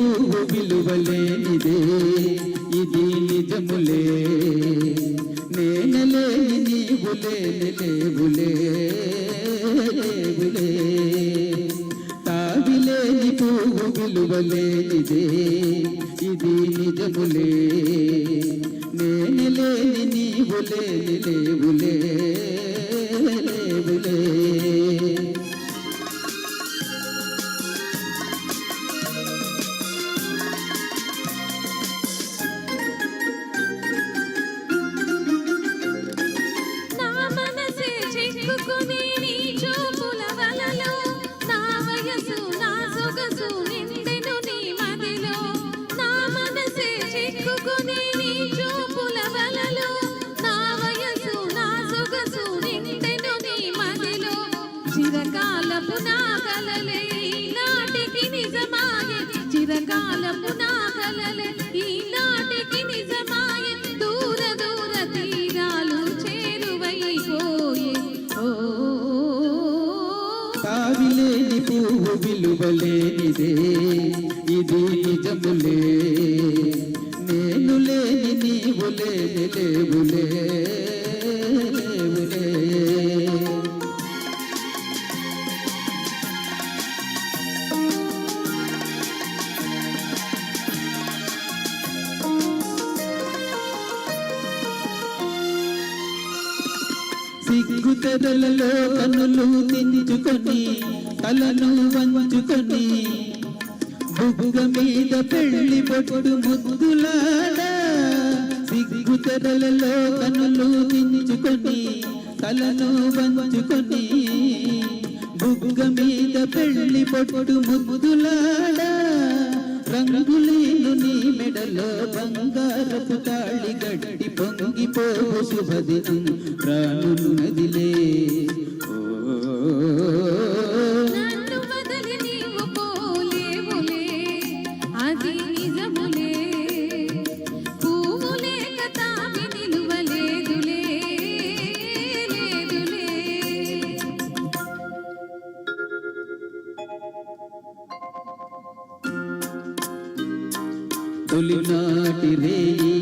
యేసు విలువలేనిదే ఇది నిజములే. నేనలే నీవు లేని లేవులే లేవులే. తావిలేని పువ్వు విలువలేనిదే ఇది నిజములే. నేనలేని నీవు లేవులే. చిరకాలపు నా కలలే నాటికి నిజమాయే. చిరకాలపు నా కలలే ఈనాటికి నిజమాయే. దూర దూర తీరాలు చేరువైపోయే. ఓ తావిలేని పువ్వు విలువలేనిదే. ఇది సిగ్గు కనులు కన్నులు దించుకొని తలను వంచుకొని బుగ్గ మీద పెళ్ళి పొట్టు ముద్దులాడా సిగ్గు కనులు కన్నులు దించుకొని తలను వంచుకొని బుగ్గ మీద పెళ్ళి పొట్టు ముద్దులాడా రంగులేను నీ మెడలో బంగారపు తాళి గడ్డి పొంగిపో శుభదినం. రానున్నదిలే తొలినాటి రేయి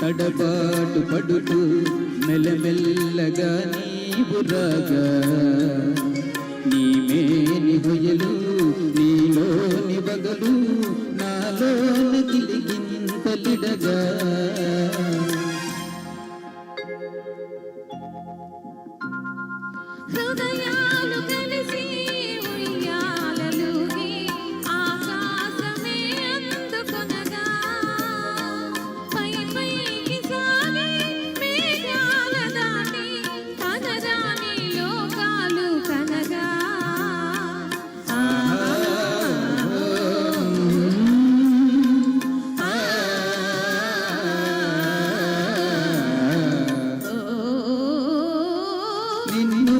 తడబాటు పడుతూ మెల్లమెల్లగా నీవురాగా నీ మేని హొయలు నీలోని బగలు నాలోన గిలిగింతలిడగా హృదయాలు